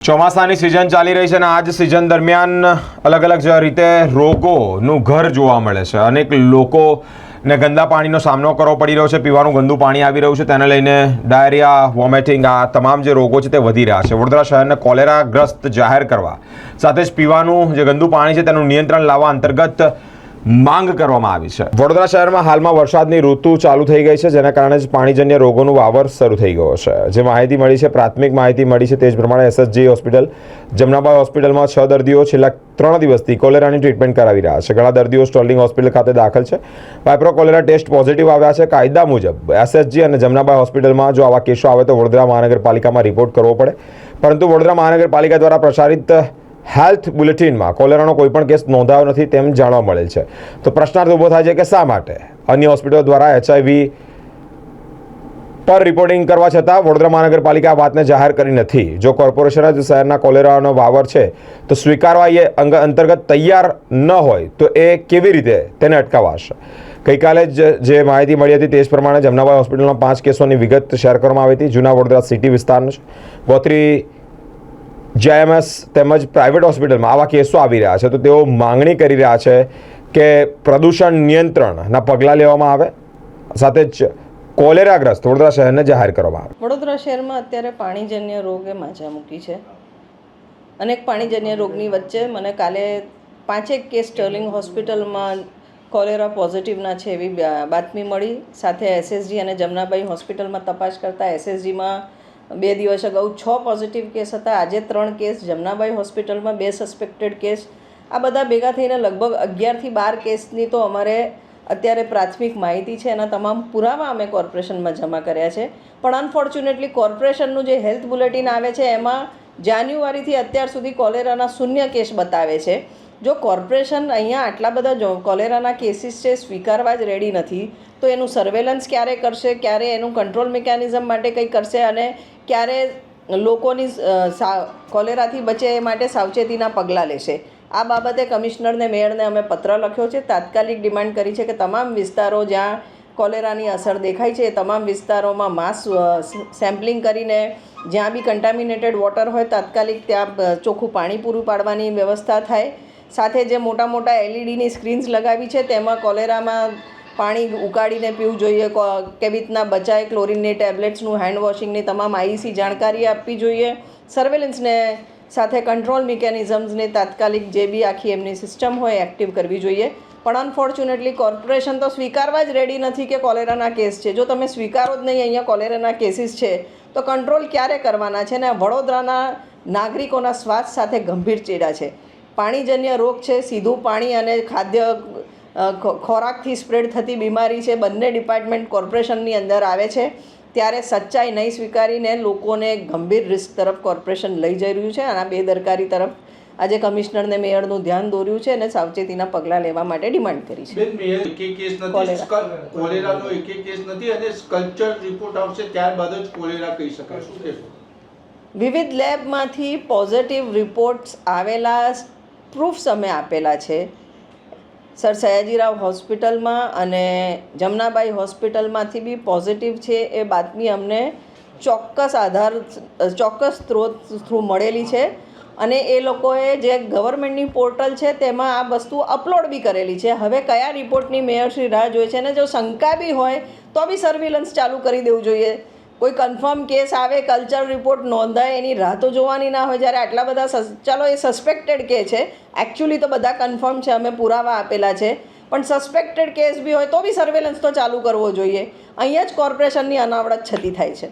ચોમાસાની સિઝન ચાલી રહી છે અને આ જ સિઝન દરમિયાન અલગ અલગ રીતે રોગોનું ઘર જોવા મળે છે. અનેક લોકોને ગંદા પાણીનો સામનો કરવો પડી રહ્યો છે, પીવાનું ગંદુ પાણી આવી રહ્યું છે, તેને લઈને ડાયરિયા, વોમિટિંગ, આ તમામ જે રોગો છે તે વધી રહ્યા છે. વડોદરા શહેરને કોલેરાગ્રસ્ત જાહેર કરવા સાથે જ પીવાનું જે ગંદુ પાણી છે તેનું નિયંત્રણ લાવવા અંતર્ગત માંગ કરવામાં આવી છે. વડોદરા શહેરમાં હાલમાં વરસાદની ઋતુ ચાલુ થઈ ગઈ છે, જેના કારણે જ પાણીજન્ય રોગોનું વાવર શરૂ થઈ ગયો છે. જે માહિતી મળી છે, પ્રાથમિક માહિતી મળી છે તે જ પ્રમાણે એસએસજી હોસ્પિટલ જમનાબાઈ હોસ્પિટલમાં છ દર્દીઓ છેલ્લા ત્રણ દિવસથી કોલેરાની ટ્રીટમેન્ટ કરાવી રહ્યા છે. ઘણા દર્દીઓ સ્ટર્લિંગ હોસ્પિટલ ખાતે દાખલ છે. વાઇપ્રો કોલેરા ટેસ્ટ પોઝિટિવ આવ્યા છે. કાયદા મુજબ એસએસજી અને જમનાબાઈ હોસ્પિટલમાં જો આવા કેસો આવે તો વડોદરા મહાનગરપાલિકામાં રિપોર્ટ કરવો પડે. પરંતુ વડોદરા મહાનગરપાલિકા દ્વારા પ્રસારિત હેલ્થ બુલેટિનમાં કોલેરાનો કોઈ પણ કેસ નોંધાયો નથી તેમ જાણવા મળેલ છે. તો પ્રશ્નાર્થ ઊભો થાય છે કે શા માટે? અન્ય હોસ્પિટલો દ્વારા એચઆઈવી પર રિપોર્ટિંગ કરવા છતાં વડોદરા મહાનગરપાલિકા આ વાતને જાહેર કરી નથી. જો કોર્પોરેશન જ શહેરના કોલેરાનો વાવર છે, તો સ્વીકારવા એ અંગ અંતર્ગત તૈયાર ન હોય, તો એ કેવી રીતે તેને અટકાવાશે? ગઈકાલે જ જે માહિતી મળી હતી તે જ પ્રમાણે જમનાબાઈ હોસ્પિટલના પાંચ કેસોની વિગત શેર કરવામાં આવી હતી. જૂના વડોદરા સિટી વિસ્તારનો છે. ગોત્રી જેએમએસ તેમજ પ્રાઇવેટ હોસ્પિટલમાં આવા કેસો આવી રહ્યા છે. તો તેઓ માંગણી કરી રહ્યા છે કે પ્રદૂષણ નિયંત્રણના પગલાં લેવામાં આવે. સાથે જ કોલેરાગ્રસ્ત વડોદરા શહેરને જાહેર કરવામાં આવે. વડોદરા શહેરમાં અત્યારે પાણીજન્ય રોગે માજા મૂકી છે. અનેક પાણીજન્ય રોગની વચ્ચે મને કાલે પાંચેક કેસ સ્ટર્લિંગ હોસ્પિટલમાં કોલેરા પોઝિટિવના છે એવી બાતમી મળી. સાથે એસએસજી અને જમનાબાઈ હોસ્પિટલમાં તપાસ કરતાં એસએસજીમાં બે દિવસ અગાઉ છ પોઝિટિવ કેસ હતા. આજે ત્રણ કેસ જમનાબાઈ હોસ્પિટલમાં બે સસ્પેક્ટેડ કેસ આ બધા ભેગા થઈને લગભગ અગિયારથી બાર કેસની તો અમારે અત્યારે પ્રાથમિક માહિતી છે. એના તમામ પુરાવા અમે કોર્પોરેશનમાં જમા કર્યા છે. પણ અનફોર્ચ્યુનેટલી કોર્પોરેશનનું જે હેલ્થ બુલેટિન આવે છે, એમાં જાન્યુઆરીથી અત્યાર સુધી કોલેરાના શૂન્ય કેસ બતાવે છે. જો કોર્પોરેશન અહીંયા આટલા બધા જો કોલેરાના કેસીસ છે, સ્વીકારવા જ રેડી નથી, તો એનું સર્વેલન્સ ક્યારે કરશે, ક્યારે એનું કંટ્રોલ મિકેનિઝમ માટે કંઈ કરશે અને ક્યારે લોકોની કોલેરાથી બચે એ માટે સાવચેતીના પગલાં લેશે. આ બાબતે કમિશનરને, મેયરને અમે પત્ર લખ્યો છે. તાત્કાલિક ડિમાન્ડ કરી છે કે તમામ વિસ્તારો જ્યાં કોલેરાની અસર દેખાય છે, એ તમામ વિસ્તારોમાં માસ સેમ્પલિંગ કરીને જ્યાં બી કન્ટામિનેટેડ વોટર હોય, તાત્કાલિક ત્યાં ચોખ્ખું પાણી પૂરું પાડવાની વ્યવસ્થા થાય. સાથે જે મોટા મોટા એલઈડીની સ્ક્રીન્સ લગાવી છે, તેમાં કોલેરામાં પાણી ઉકાળીને પીવું જોઈએ કેવી રીતના બચાય ક્લોરિનની, ટેબ્લેટ્સનું હેન્ડ વોશિંગની તમામ આઈસી જાણકારી આપવી જોઈએ. સર્વેલન્સને સાથે કંટ્રોલ મિકેનિઝમ્સને તાત્કાલિક જે બી આખી એમની સિસ્ટમ હોય એક્ટિવ કરવી જોઈએ. પણ અનફોર્ચ્યુનેટલી કોર્પોરેશન તો સ્વીકારવા જ રેડી નથી કે કોલેરાના કેસ છે. જો તમે સ્વીકારો જ નહીં, અહીંયા કોલેરાના કેસીસ છે, તો કંટ્રોલ ક્યારે કરવાના છે? ને વડોદરાના નાગરિકોના સ્વાસ્થ્ય સાથે ગંભીર ચેડા છે. પાણીજન્ય રોગ છે સીધું પાણી અને ખાદ્ય ખોરાકથી સ્પ્રેડ થતી બીમારી છે બંને ડિપાર્ટમેન્ટ કોર્પોરેશનની અંદર આવે છે. ત્યારે સચ્ચાઈ નહીં સ્વીકારીને લોકોને ગંભીર રિસ્ક તરફ કોર્પોરેશન લઈ જઈ રહ્યું છે અને આ બેદરકારી તરફ. આજે કમિશનરને મેયરનું ધ્યાન દોર્યું છે અને સાવચેતીના પગલાં લેવા માટે ડિમાન્ડ કરી છે. બેન એક કેસ નથી. કોલેરા. સ્કલ- કોલેરાનો એક કેસ નથી અને સ્કલ્પચર રિપોર્ટ આવશે ત્યારબાદ જ કોલેરા કહી શકાય. શું વિવિધ લેબમાંથી પોઝિટિવ રિપોર્ટ્સ આવેલા પ્રૂફ્સ અમે આપેલા છે. સર સયાજીરાવ હોસ્પિટલમાં અને જમનાબાઈ હોસ્પિટલમાંથી બી પોઝિટિવ છે એ બાતમી અમને ચોક્કસ આધાર, ચોક્કસ સ્ત્રોત થ્રુ મળેલી છે. અને એ લોકોએ જે ગવર્મેન્ટની પોર્ટલ છે તેમાં આ વસ્તુ અપલોડ બી કરેલી છે. હવે કયા રિપોર્ટની મેયરશ્રી રાહ જોઈએ છે અને જો શંકા બી હોય તો બી સર્વિલન્સ ચાલુ કરી દેવું જોઈએ. કોઈ કન્ફર્મ કેસ આવે કલ્ચર રિપોર્ટ નોંધાય, એની રાહ તો જોવાની ના હોય જ્યારે આટલા બધા ચાલો એ સસ્પેક્ટેડ કે છે. એકચ્યુઅલી તો બધા કન્ફર્મ છે, અમે પુરાવા આપેલા છે. પણ સસ્પેક્ટેડ કેસ બી હોય તો બી સર્વેલન્સ તો ચાલુ કરવો જોઈએ. અહીંયા જ કોર્પોરેશનની અનાવડત છતી થાય છે.